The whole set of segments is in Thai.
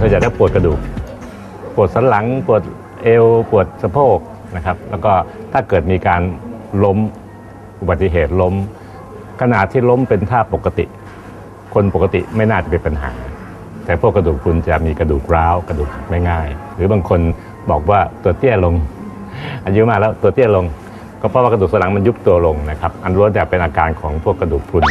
ส่วนใหญ่จะปวดกระดูก ปวดสันหลัง ปวดเอว ปวดสะโพกนะครับ แล้วก็ถ้าเกิดมีการล้มอุบัติเหตุล้มขณะที่ล้มเป็นท่าปกติ คนปกติไม่น่าจะเป็นปัญหา แต่พวกกระดูกพรุนจะมีกระดูกร้าวกระดูกหักไม่ง่ายหรือบางคนบอกว่าตัวเตี้ยลง อายุมากแล้วตัวเตี้ยลง ก็เพราะว่ากระดูกสันหลังมันยุบตัวลงนะครับ อันล้วนแต่เป็นอาการของพวกกระดูกพรุน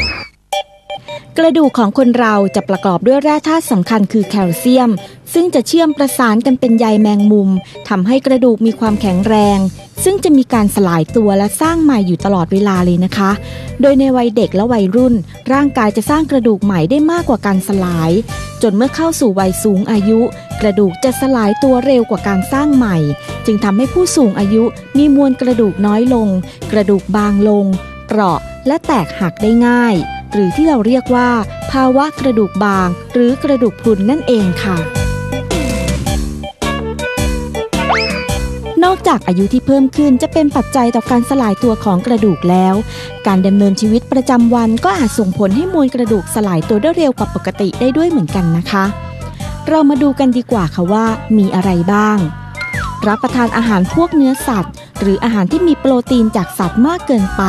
กระดูกของคนเราจะประกอบด้วยแร่ธาตุสำคัญคือแคลเซียม ซึ่งจะเชื่อมประสานกันเป็นใยแมงมุมทำให้กระดูกมีความแข็งแรง ซึ่งจะมีการสลายตัวและสร้างใหม่อยู่ตลอดเวลาเลยนะคะ โดยในวัยเด็กและวัยรุ่น ร่างกายจะสร้างกระดูกใหม่ได้มากกว่าการสลาย จนเมื่อเข้าสู่วัยสูงอายุ กระดูกจะสลายตัวเร็วกว่าการสร้างใหม่ จึงทำให้ผู้สูงอายุมีมวลกระดูกน้อยลง กระดูกบางลง เปราะและแตกหักได้ง่าย หรือที่เราเรียกว่า ภาวะกระดูกบาง หรือกระดูกพรุนนั่นเองค่ะ นอกจากอายุที่เพิ่มขึ้นจะเป็นปัจจัยต่อการสลายตัวของกระดูกแล้ว การดำเนินชีวิตประจำวันก็อาจส่งผลให้มวลกระดูกสลายตัวได้เร็วกว่าปกติได้ด้วยเหมือนกันนะคะ เรามาดูกันดีกว่าค่ะว่ามีอะไรบ้าง รับประทานอาหารพวกเนื้อสัตว์ หรืออาหารที่มีโปรตีนจากสัตว์มากเกินไป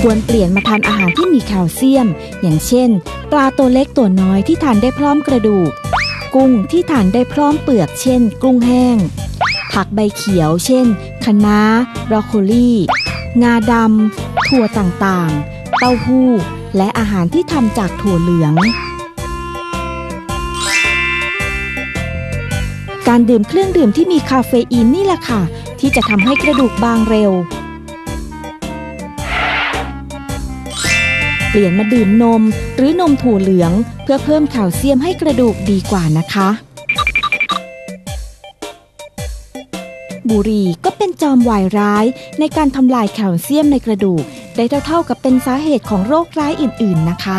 ควรเปลี่ยนมาทานอาหารที่มีแคลเซียม อย่างเช่น ปลาตัวเล็กตัวน้อยที่ทานได้พร้อมกระดูก กุ้งที่ทานได้พร้อมเปลือก เช่น กุ้งแห้ง ผักใบเขียว เช่นคะน้าบรอกโคลีงาดำถั่วต่างๆ เต้าหู้ และอาหารที่ทำจากถั่วเหลือง การดื่มเครื่องดื่มที่มีคาเฟอีนนี่แหละค่ะ ที่จะทำให้กระดูกบางเร็ว ลี่ยนมาดื่มนม หรือนมถั่วเหลือง เพื่อเพิ่มแคลเซียมให้กระดูกดีกว่านะคะ บุหรี่ก็เป็นจอมวายร้าย ในการทำลายแคลเซียมในกระดูก ได้เท่าๆกับเป็นสาเหตุของโรคร้ายอื่น ๆนะคะ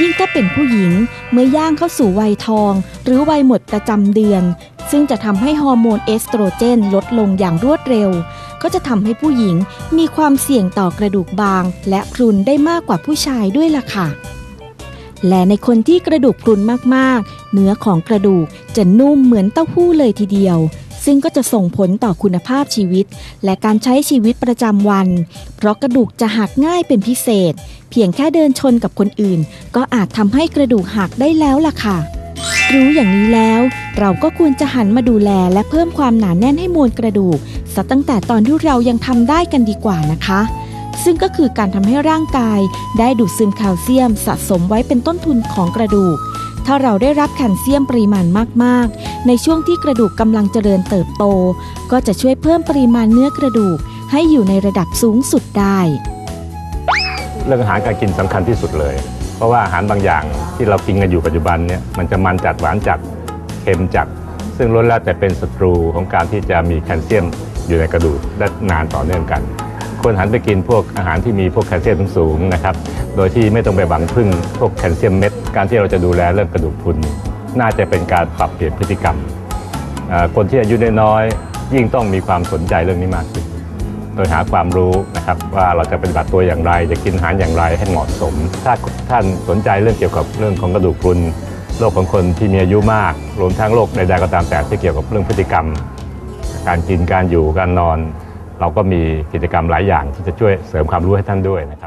ยิ่งถ้าเป็นผู้หญิงเมื่อย่างเข้าสู่วัยทอง หรือวัยหมดประจำเดือน ซึ่งจะทำให้ฮอร์โมนเอสโตรเจนลดลงอย่างรวดเร็ว ก็จะทำให้ผู้หญิงมีความเสี่ยงต่อกระดูกบาง และพรุนได้มากกว่าผู้ชายด้วยล่ะค่ะ และในคนที่กระดูกพรุนมากๆ เนื้อของกระดูกจะนุ่มเหมือนเต้าหู้เลยทีเดียว ซึ่งก็จะส่งผลต่อคุณภาพชีวิต และการใช้ชีวิตประจำวัน เพราะกระดูกจะหักง่ายเป็นพิเศษ เพียงแค่เดินชนกับคนอื่น ก็อาจทำให้กระดูกหักได้แล้วล่ะค่ะรู้อย่างนี้แล้ว เราก็ควรจะหันมาดูแลและเพิ่มความหนาแน่นให้มวลกระดูก ซะตั้งแต่ตอนที่เรายังทำได้กันดีกว่านะคะ ซึ่งก็คือการทำให้ร่างกายได้ดูดซึมแคลเซียม สะสมไว้เป็นต้นทุนของกระดูก ถ้าเราได้รับแคลเซียมปริมาณมากๆ ในช่วงที่กระดูกกำลังเจริญเติบโต ก็จะช่วยเพิ่มปริมาณเนื้อกระดูก ให้อยู่ในระดับสูงสุดได้เรื่องอาหารการกินสำคัญที่สุดเลย เพราะว่าอาหารบางอย่างที่เรากินกันอยู่ปัจจุบันเนี่ยมันจะมันจัดหวานจัดเค็มจัด ซึ่งล้วนแล้วแต่เป็นศัตรูของการที่จะมีแคลเซียม อยู่ในกระดูกได้นานต่อเนื่องกันควรหันไปกินพวกอาหารที่มีพวกแคลเซียมสูงนะครับ โดยที่ไม่ต้องไปหวังพึ่งพวกแคลเซียมเม็ด การที่เราจะดูแลเรื่องกระดูกพรุนน่าจะเป็นการปรับเปลี่ยนพฤติกรรม คนที่อายุน้อยยิ่งต้องมีความสนใจเรื่องนี้มากขึ้น โดยหาความรู้นะครับว่าเราจะปฏิบัติตัวอย่างไร จะกินอาหารอย่างไรให้เหมาะสม ถ้าท่านสนใจเรื่องเกี่ยวกับเรื่องของกระดูกพรุนโรคของคนที่มีอายุมาก รวมทั้งโรคใดๆก็ตามแต่ที่เกี่ยวกับเรื่องพฤติกรรม การกินการอยู่การนอน เราก็มีกิจกรรมหลายอย่างที่จะช่วยเสริมความรู้ให้ท่านด้วยนะครับ